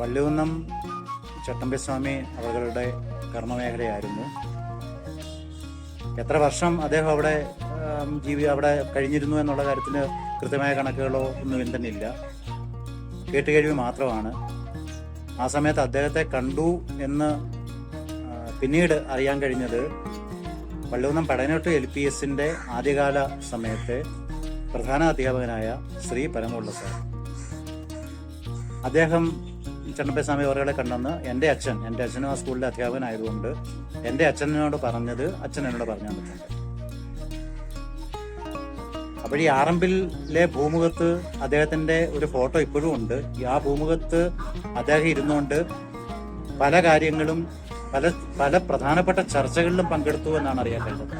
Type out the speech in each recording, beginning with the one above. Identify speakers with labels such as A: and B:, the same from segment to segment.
A: വള്ളികുന്നം ചട്ടമ്പിസ്വാമി അവരുടെ കർമ്മമേഖലയായിരുന്നു. എത്ര വർഷം അദ്ദേഹം അവിടെ ജീവി അവിടെ കഴിഞ്ഞിരുന്നു എന്നുള്ള കാര്യത്തിന് കൃത്യമായ കണക്കുകളോ ഒന്നും തന്നെ ഇല്ല കേട്ടുകഴിവ് മാത്രമാണ്. ആ സമയത്ത് അദ്ദേഹത്തെ കണ്ടു എന്ന് പിന്നീട് അറിയാൻ കഴിഞ്ഞത് വള്ളുവന്നം പടനോട്ട് എൽ പി എസിന്റെ ആദ്യകാല സമയത്തെ പ്രധാന അധ്യാപകനായ ശ്രീ പരമുള്ള സാർ. അദ്ദേഹം ചണ്ണപ്പസ്വാമി അവരുടെ കണ്ടെന്ന് എന്റെ അച്ഛൻ എന്റെ അച്ഛനും ആ സ്കൂളിലെ അധ്യാപകനായതുകൊണ്ട് എന്റെ അച്ഛനോട് പറഞ്ഞത് അച്ഛൻ എന്നോട് പറഞ്ഞു തന്നിട്ടുണ്ട് അപ്പോൾ ഈ ആറമ്പിലെ ഭൂമുഖത്ത് അദ്ദേഹത്തിന്റെ ഒരു ഫോട്ടോ ഇപ്പോഴും ഉണ്ട്. ആ ഭൂമുഖത്ത് അദ്ദേഹം ഇരുന്നുകൊണ്ട് പല കാര്യങ്ങളും പല പല പ്രധാനപ്പെട്ട ചർച്ചകളിലും പങ്കെടുത്തു എന്നാണ് അറിയാൻ കഴിഞ്ഞത്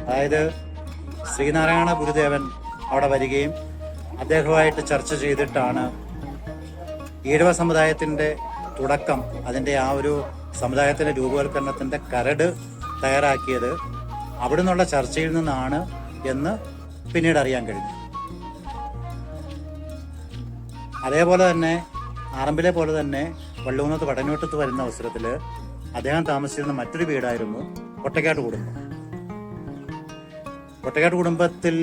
A: അതായത് ശ്രീനാരായണ ഗുരുദേവൻ അവിടെ വരികയും അദ്ദേഹവുമായിട്ട് ചർച്ച ചെയ്തിട്ടാണ് ഈഴവ സമുദായത്തിന്റെ തുടക്കം അതിന്റെ ആ ഒരു സമുദായത്തിന്റെ രൂപവൽക്കരണത്തിന്റെ കരട് തയ്യാറാക്കിയത് അവിടെ നിന്നുള്ള ചർച്ചയിൽ നിന്നാണ് എന്ന് പിന്നീട് അറിയാൻ കഴിഞ്ഞു. അതേപോലെ തന്നെ ആറമ്പിലെ പോലെ തന്നെ വള്ളൂന്നത്ത് വടനോട്ടത്ത് വരുന്ന അവസരത്തിൽ അദ്ദേഹം താമസിച്ചിരുന്ന മറ്റൊരു വീടായിരുന്നു കൊട്ടക്കാട്ട് കുടുംബം. കൊട്ടക്കാട്ട് കുടുംബത്തിൽ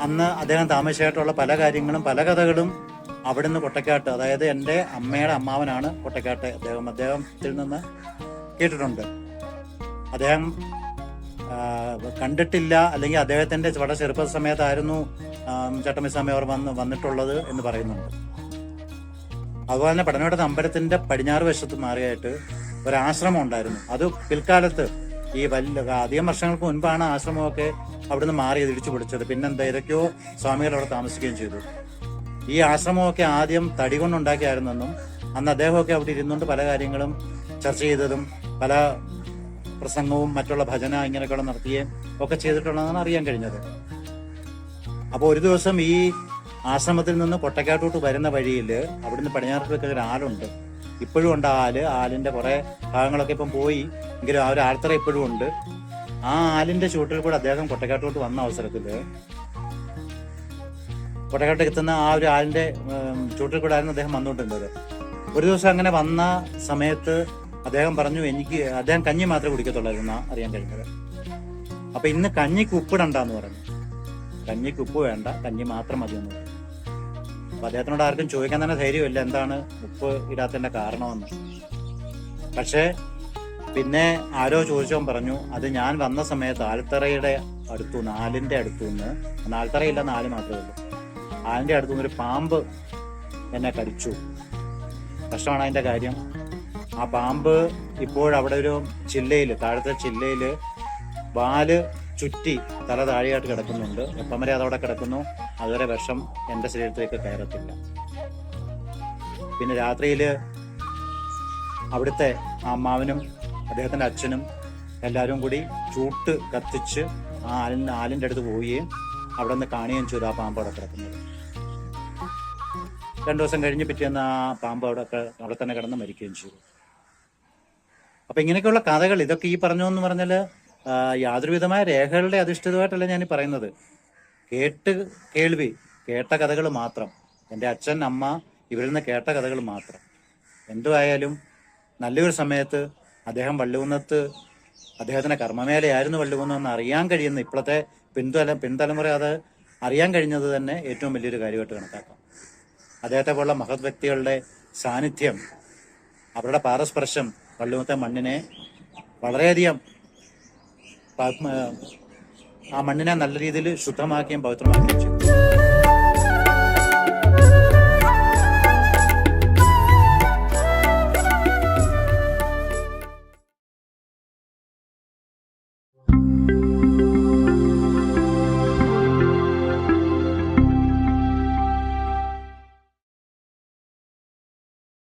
A: അന്ന് അദ്ദേഹം താമസിച്ചായിട്ടുള്ള പല കാര്യങ്ങളും പല കഥകളും അവിടുന്ന് കൊട്ടക്കാട്ട് അതായത് എന്റെ അമ്മയുടെ അമ്മാവനാണ് കൊട്ടക്കാട്ട് അദ്ദേഹം. അദ്ദേഹത്തിൽ നിന്ന് കേട്ടിട്ടുണ്ട്. അദ്ദേഹം കണ്ടിട്ടില്ല അല്ലെങ്കിൽ അദ്ദേഹത്തിന്റെ വളരെ ചെറുപ്പ സമയത്തായിരുന്നു ചട്ടമ്പിസ്വാമി അവർ വന്ന് വന്നിട്ടുള്ളത് എന്ന് പറയുന്നുണ്ട്. അതുപോലെ തന്നെ പടനോട്ടത്ത് അമ്പലത്തിന്റെ പടിഞ്ഞാറ് വശത്ത് മാറിയായിട്ട് ഒരാശ്രമം ഉണ്ടായിരുന്നു. അത് പിൽക്കാലത്ത് ഈ വലിയ അധികം വർഷങ്ങൾക്ക് മുൻപാണ് ആശ്രമമൊക്കെ അവിടുന്ന് മാറിയത് ഇടിച്ചു പിടിച്ചത് പിന്നെന്താ ഏതൊക്കെയോ സ്വാമികൾ അവിടെ താമസിക്കുകയും ചെയ്തു. ഈ ആശ്രമമൊക്കെ ആദ്യം തടി കൊണ്ടുണ്ടാക്കിയായിരുന്നെന്നും അന്ന് അദ്ദേഹമൊക്കെ അവിടെ ഇരുന്നുകൊണ്ട് പല കാര്യങ്ങളും ചർച്ച ചെയ്തതും പല പ്രസംഗവും മറ്റുള്ള ഭജന ഇങ്ങനെയൊക്കെയുള്ള നടത്തുകയും ഒക്കെ ചെയ്തിട്ടുള്ളതെന്നാണ് അറിയാൻ കഴിഞ്ഞത്. അപ്പോൾ ഒരു ദിവസം ഈ ആശ്രമത്തിൽ നിന്ന് കൊട്ടക്കാട്ടോട്ട് വരുന്ന വഴിയിൽ അവിടുന്ന് പടിഞ്ഞാറത്തേക്ക് ഒരു ആലുണ്ട് ഇപ്പോഴും ഉണ്ട് ആൽ. ആലിന്റെ കുറെ ഭാഗങ്ങളൊക്കെ ഇപ്പം പോയി. എങ്കിലും ആ ഒരു ആൽത്തറ ഇപ്പോഴും ഉണ്ട്. ആ ആലിന്റെ ചൂട്ടിൽ കൂടെ അദ്ദേഹം കൊട്ടക്കാട്ടോട്ട് വന്ന അവസരത്തിൽ കൊട്ടക്കാട്ട് എത്തുന്ന ആ ഒരു ആളിന്റെ ചൂട്ടിൽ കൂടെ ആയിരുന്നു അദ്ദേഹം വന്നുകൊണ്ടിരുന്നത്. ഒരു ദിവസം അങ്ങനെ വന്ന സമയത്ത് അദ്ദേഹം പറഞ്ഞു എനിക്ക് അദ്ദേഹം കഞ്ഞി മാത്രമേ കുടിക്കത്തുള്ളായിരുന്നു എന്നാ അറിയാൻ കഴിഞ്ഞത്. അപ്പൊ ഇന്ന് കഞ്ഞിക്ക് ഉപ്പിടണ്ടെന്ന് പറഞ്ഞു. കഞ്ഞിക്ക് ഉപ്പ് വേണ്ട കഞ്ഞി മാത്രം മതി എന്ന് പറഞ്ഞു. അപ്പൊ അദ്ദേഹത്തിനോട് ആർക്കും ചോദിക്കാൻ തന്നെ ധൈര്യമില്ല എന്താണ് ഉപ്പ് ഇടാത്തതിന്റെ കാരണമെന്ന്. പക്ഷേ പിന്നെ ആരോ ചോദിച്ചോ പറഞ്ഞു അത് ഞാൻ വന്ന സമയത്ത് ആൽത്തറയുടെ അടുത്തു നാലിന്റെ അടുത്തു നിന്ന് അന്ന് ആൽത്തറയില്ല നാല് മാത്രമേ ഉള്ളൂ. ആലിന്റെ അടുത്തു നിന്നൊരു പാമ്പ് എന്നെ കടിച്ചു. കഷ്ടമാണ് അതിന്റെ കാര്യം. ആ പാമ്പ് ഇപ്പോഴവിടെ ഒരു ചില്ലയിൽ താഴത്തെ ചില്ലയിൽ വാൽ ചുറ്റി തല താഴെയായിട്ട് കിടക്കുന്നുണ്ട്. എപ്പം വരെ അതവിടെ കിടക്കുന്നു? അതുവരെ വിഷം എന്റെ ശരീരത്തിലേക്ക് കയറത്തില്ല. പിന്നെ രാത്രിയിൽ അവിടുത്തെ അമ്മാവനും അദ്ദേഹത്തിന്റെ അച്ഛനും എല്ലാവരും കൂടി ചൂട്ട് കത്തിച്ച് ആ ആലിന്റെ ആലിന്റെ അടുത്ത് പോവുകയും അവിടെ നിന്ന് കാണുകയും ചെയ്തു ആ പാമ്പ് അവിടെ കിടക്കുന്നത്. രണ്ടു ദിവസം കഴിഞ്ഞ് പിറ്റേന്ന് ആ പാമ്പ് അവിടെ അവിടെ തന്നെ കിടന്ന് മരിക്കുകയും ചെയ്തു. അപ്പൊ ഇങ്ങനെയൊക്കെയുള്ള കഥകൾ ഇതൊക്കെ ഈ പറഞ്ഞു എന്ന് പറഞ്ഞാൽ യാതൊരുവിധമായ രേഖകളുടെ അധിഷ്ഠിതമായിട്ടല്ല ഞാൻ പറയുന്നത്. കേട്ട് കേൾവി കേട്ട കഥകൾ മാത്രം. എന്റെ അച്ഛൻ അമ്മ ഇവരിൽ നിന്ന് കേട്ട കഥകൾ മാത്രം. എന്തുവായാലും നല്ലൊരു സമയത്ത് അദ്ദേഹം വള്ളികുന്നത്ത് അദ്ദേഹത്തിന്റെ കർമ്മമേലയായിരുന്നു വള്ളികുന്നം എന്ന് അറിയാൻ കഴിയുന്ന ഇപ്പോഴത്തെ പിൻതല പിൻതലമുറ അത് അറിയാൻ കഴിഞ്ഞത് തന്നെ ഏറ്റവും വലിയൊരു കാര്യമായിട്ട് കണക്കാക്കാം. അദ്ദേഹത്തെ പോലുള്ള മഹത് വ്യക്തികളുടെ സാന്നിധ്യം അവരുടെ പാദസ്പർശം വള്ളിമുത്തെ മണ്ണിനെ വളരെയധികം ആ മണ്ണിനെ നല്ല രീതിയിൽ ശുദ്ധമാക്കുകയും പവിത്രമാക്കുകയും ചെയ്തു.